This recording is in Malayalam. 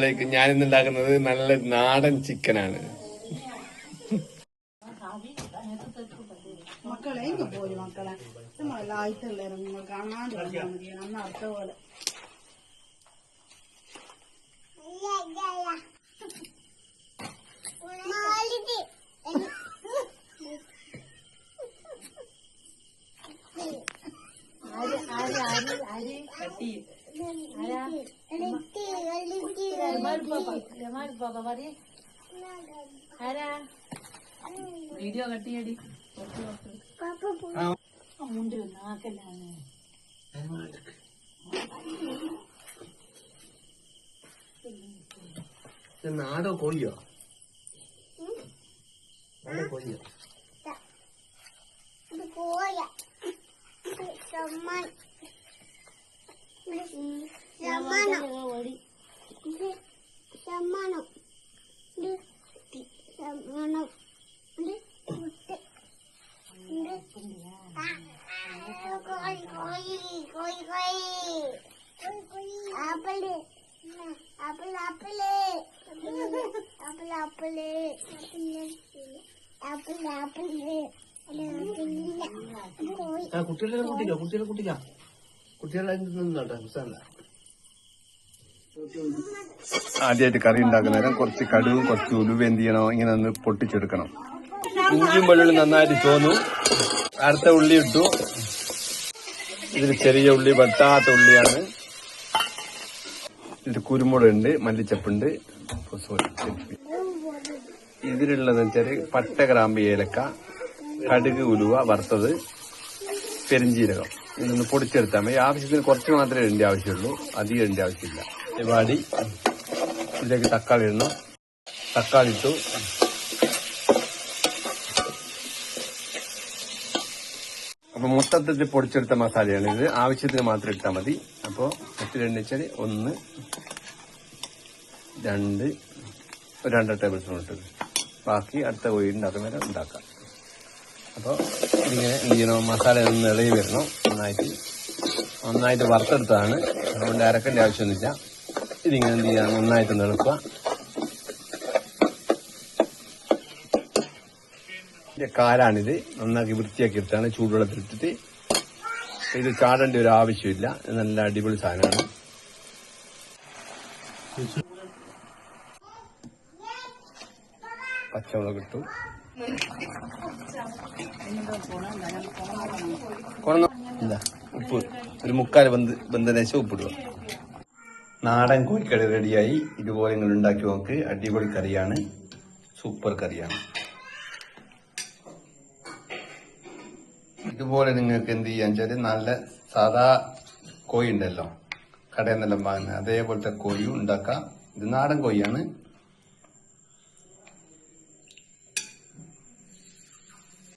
അതിലേക്ക് ഇന്ന് ഉണ്ടാക്കുന്നത് നല്ല നാടൻ ചിക്കനാണ്. മക്കളെ എങ്ങ പോയി മക്കളെ. നമ്മളെല്ലാം ആയിട്ടുള്ള നിങ്ങൾ കാണാണ്ട് വന്നാൽ മതി അന്ന് അടുത്ത പോലെ. വീഡിയോ കട്ട് ചെയ്യടി നാടോ കോഴിയോ നാടോ കോഴിയോ സമ്മാനം. സമ്മാനം. കോഴി കോഴി കോഴി കോഴി. Apple. Apple apple apple apple apple apple കോഴി ആ കുട്ടികളെ കുട്ടിക്കാം? കുട്ടികളെ കുട്ടിക്കാം? കുട്ടികളെ നിന്നോട്ടെ പ്രശ്നമല്ല ആദ്യമായിട്ട് കറി ഉണ്ടാക്കുന്ന നേരം കുറച്ച് കടുവും കുറച്ച് ഉലുവ എന്ത് ചെയ്യണോ ഇങ്ങനെ ഒന്ന് പൊട്ടിച്ചെടുക്കണം. ഇഞ്ചിയും വെള്ളുള്ളി നന്നായിട്ട് തോന്നു അടുത്ത ഉള്ളി ഇട്ടു. ഇതിൽ ചെറിയ ഉള്ളി വെട്ടാത്ത ഉള്ളിയാണ്. ഇതിൽ കുരുമുളകുണ്ട് മല്ലിച്ചപ്പുണ്ട്. ഇതിലുള്ളതെന്ന് വെച്ചാൽ പട്ട ഗ്രാമ്പ് ഏലക്ക കടുക് ഉലുവ വറുത്തത് പെരിഞ്ചീരകം. ഇതൊന്ന് പൊടിച്ചെടുത്താൽ മതി. ആവശ്യത്തിന് കുറച്ച് മാത്രമേ ഇടേണ്ട ആവശ്യമുള്ളൂ. അധികം ഇടേണ്ട ആവശ്യമില്ല. വാടി ഇതിലേക്ക് തക്കാളി ഇടണം. തക്കാളി ഇട്ടു. അപ്പൊ മൊത്തത്തിൽ പൊടിച്ചെടുത്ത മസാലയാണ് ഇത്. ആവശ്യത്തിന് മാത്രം ഇട്ടാൽ മതി. അപ്പോ എത്ര എണ്ണ വെച്ചാൽ ഒന്ന് രണ്ട് രണ്ട് ടേബിൾ സ്പൂൺ ഇട്ടത്. ബാക്കി അടുത്ത കോഴി ഉണ്ടാക്കുന്നേരം ഉണ്ടാക്കാം. അപ്പോൾ ഇങ്ങനെ എന്ത് ചെയ്യണം? മസാല ഒന്ന് ഇളകി വരണം. നന്നായിട്ട് നന്നായിട്ട് വറുത്തെടുത്തതാണ്. അതുകൊണ്ട് അരക്കേണ്ട ആവശ്യമൊന്നുമില്ല. ഇതിങ്ങനെ എന്ത് ചെയ്യാം നന്നായിട്ട് ഒന്ന് ഇളക്കുക ഇതിന്റെ കാലാണിത്. നന്നാക്കി വൃത്തിയാക്കി എടുത്താണ്. ചൂടുവെള്ളത്തിലിട്ടിട്ട് ഇത് ചാടേണ്ട ഒരു ആവശ്യമില്ല. നല്ല അടിപൊളി സാധനമാണ്. പച്ചമുളക് ഇട്ടു. ഉപ്പ്. ഒരു മുക്കാൽ ബന്ധ ബന്ധനേശം ഉപ്പിടുക. നാടൻ കോഴിക്കറി റെഡിയായി. ഇതുപോലെ നിങ്ങൾ ഉണ്ടാക്കി നോക്ക്. അടിപൊളി കറിയാണ്. സൂപ്പർ കറിയാണ്. ഇതുപോലെ നിങ്ങൾക്ക് എന്ത് ചെയ്യാന്ന് വെച്ചാൽ നല്ല സാധാ കോഴി ഉണ്ടല്ലോ. കടയിൽ നിന്നെല്ലാം വാങ്ങുന്നത് അതേപോലത്തെ കോഴിയും ഉണ്ടാക്കാം. ഇത് നാടൻ കോഴിയാണ്.